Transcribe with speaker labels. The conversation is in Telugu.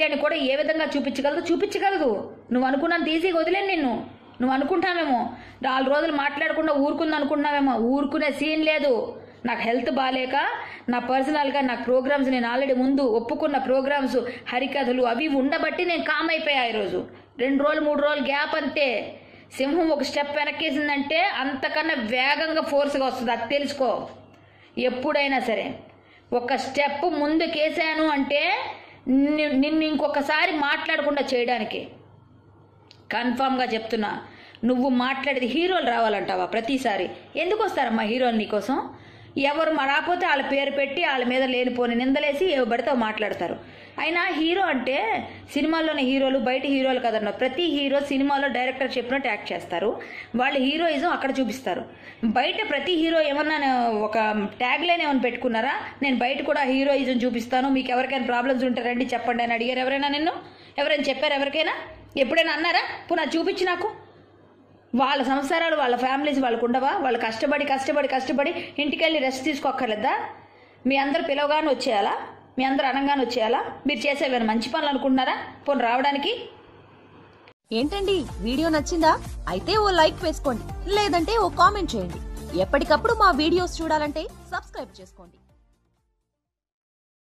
Speaker 1: నేను కూడా ఏ విధంగా చూపించగలదు? చూపించగలదు. నువ్వు అనుకున్నంత ఈజీగా వదిలేను నిన్ను. నువ్వు అనుకుంటామేమో నాలుగు రోజులు మాట్లాడకుండా ఊరుకుంది అనుకున్నావేమో ఊరుకునే సీన్ లేదు. నాకు హెల్త్ బాగాలేక నా పర్సనల్గా నా ప్రోగ్రామ్స్ నేను ఆల్రెడీ ముందు ఒప్పుకున్న ప్రోగ్రామ్స్ హరికథలు అవి ఉండబట్టి నేను కామ్ అయిపోయా ఈరోజు. రెండు రోజులు మూడు రోజులు గ్యాప్ అంతే. సింహం ఒక స్టెప్ వెనక్కేసిందంటే అంతకన్నా వేగంగా ఫోర్స్గా వస్తుంది అది తెలుసుకో. ఎప్పుడైనా సరే. ఒక స్టెప్ ముందుకేసాను అంటే నిన్ను ఇంకొకసారి మాట్లాడకుండా చేయడానికి. కన్ఫామ్గా చెప్తున్నా. నువ్వు మాట్లాడేది హీరోలు రావాలంటావా ప్రతిసారి? ఎందుకు వస్తారమ్మా హీరోలు నీకోసం ఎవరు మా రాకపోతే వాళ్ళ పేరు పెట్టి వాళ్ళ మీద లేనిపోని నిందలేసి ఏవి పడితే మాట్లాడతారు. అయినా హీరో అంటే సినిమాల్లోని హీరోలు బయట హీరోలు కదన్న ప్రతి హీరో సినిమాలో డైరెక్టర్ చెప్పినట్టు యాక్ట్ చేస్తారు. వాళ్ళ హీరోయిజం అక్కడ చూపిస్తారు. బయట ప్రతి హీరో ఏమన్నా ఒక ట్యాగ్ లైన్ ఏమైనా పెట్టుకున్నారా? నేను బయట కూడా హీరోయిజం చూపిస్తాను మీకు ఎవరికైనా ప్రాబ్లమ్స్ ఉంటారండి చెప్పండి అని అడిగారు ఎవరైనా నిన్ను? ఎవరైనా చెప్పారు ఎవరికైనా? ఎప్పుడైనా అన్నారా? పునా చూపించి నాకు. వాళ్ళ సంసారాలు వాళ్ళ ఫ్యామిలీస్ వాళ్ళకు ఉండవా? వాళ్ళు కష్టపడి కష్టపడి కష్టపడి ఇంటికి వెళ్ళి రెస్ట్ తీసుకోక్కర్లేదా? మీ అందరు పిలవగానే వచ్చేయాలా? మీ అందరు అనగానే వచ్చేయాలా? మీరు చేసేవేమైనా మంచి పనులు అనుకుంటున్నారా? పోనీ రావడానికి?
Speaker 2: ఏంటండి? వీడియో నచ్చిందా? అయితే ఓ లైక్ వేసుకోండి. లేదంటే ఓ కామెంట్ చేయండి. ఎప్పటికప్పుడు మా వీడియోస్ చూడాలంటే సబ్స్క్రైబ్ చేసుకోండి.